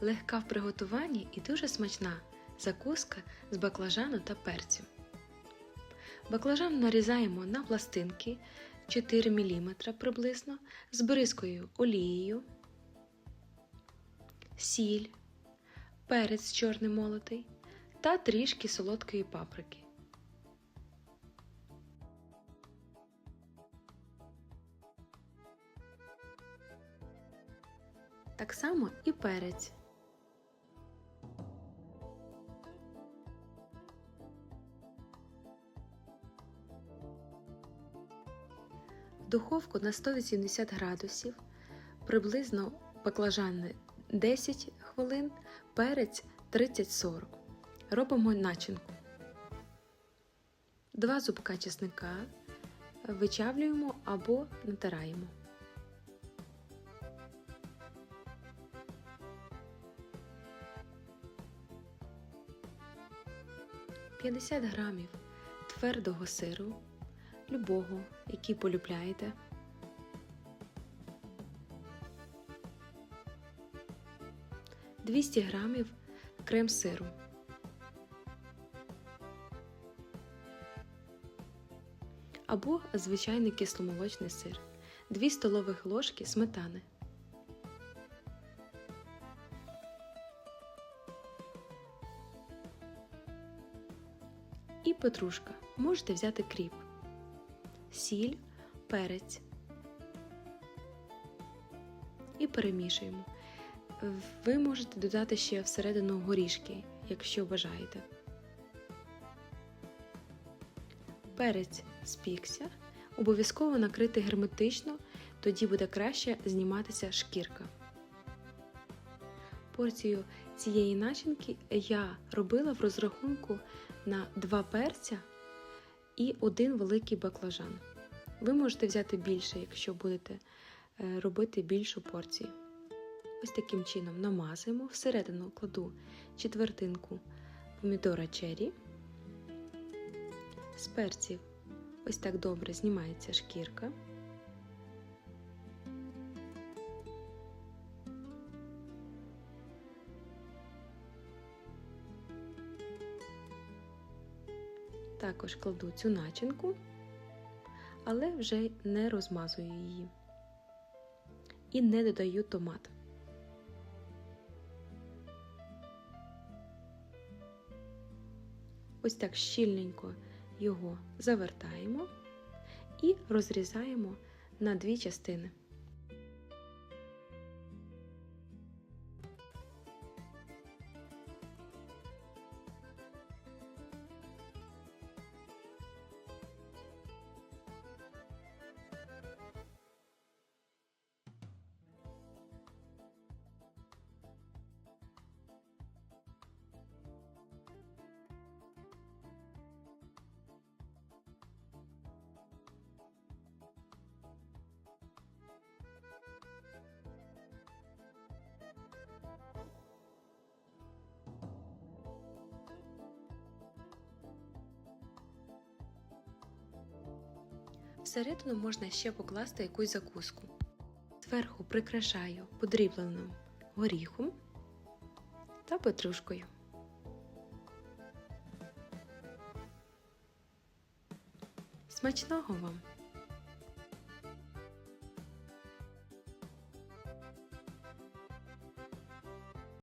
легка в приготуванні і дуже смачна закуска з баклажану та перцю. Баклажан нарізаємо на пластинки 4 мм приблизно з бризкою олією, сіль, перець чорний молотий та трішки солодкої паприки. Так само і перець. Духовку на 180 градусів, приблизно баклажани 10 хвилин, перець 30-40. Робимо начинку. Два зубка чесника вичавлюємо або натираємо. П'ятдесят грамів твердого сиру, любого, який полюбляєте. Двісті грамів крем сиру. Або звичайний кисломолочний сир, 2 столових ложки сметани. І петрушка. Можете взяти кріп, сіль, перець. І перемішуємо. Ви можете додати ще всередину горішки, якщо бажаєте. Перець спікся, обов'язково накрити герметично, тоді буде краще зніматися шкірка. Порцію цієї начинки я робила в розрахунку на 2 перця і один великий баклажан. Ви можете взяти більше, якщо будете е, робити більшу порцію. Ось таким чином намазуємо, всередину кладу четвертинку помідора чері. З перців ось так добре знімається шкірка. Також кладу цю начинку, але вже не розмазую її і не додаю томат. Ось так щільненько його завертаємо і розрізаємо на дві частини. Всередину можна ще покласти якусь закуску. Зверху прикрашаю подрібленим горіхом та петрушкою. Смачного вам!